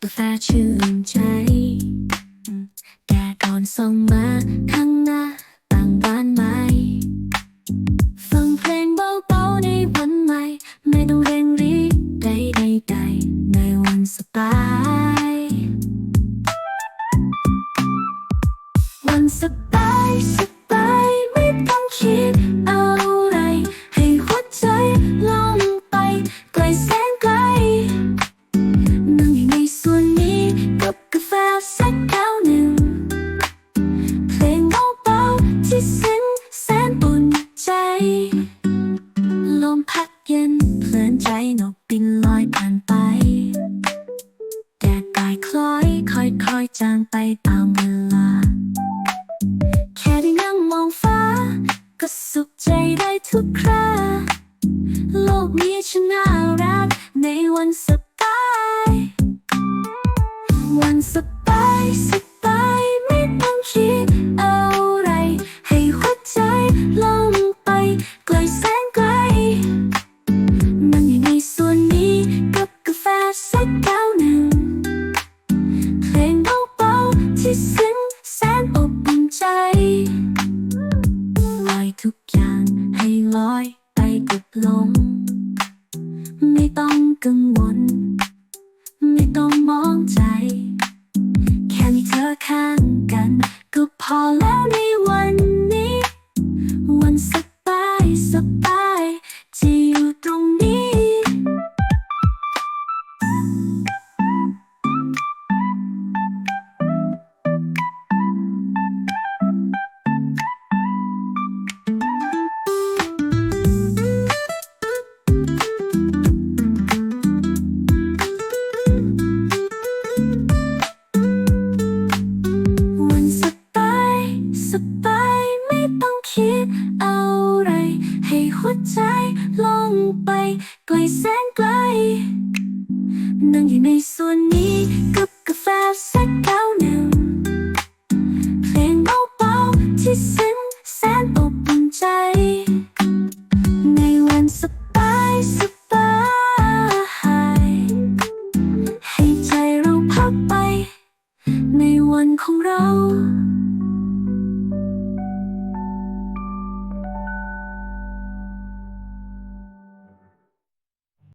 ตัวตาชื่นใจ แต่ก่อนส่งมาข้างหน้า สักแก้วหนึ่ง เพลงเบาๆที่ซึ้งแสนอุ่นใจ ลมพัดเย็นเพลินใจนกบินลอยผ่านไป แดดปลายคล้อยค่อยๆจางไปตามเวลา แค่ได้นั่งมองฟ้า ก็สุขใจได้ทุกคราโลกนี้ช่างน่ารักในวันสบาย ต้อ หัวใจลงไปไกลแสนไกล นั่งอยู่ในส่วนนี้กับกาแฟสักแก้วหนึ่งเพลงเบาๆที่ซึ้งแสนอบอุ่นใจ ในวันสบายสบายให้ใจเราพักไป ในวันของเรา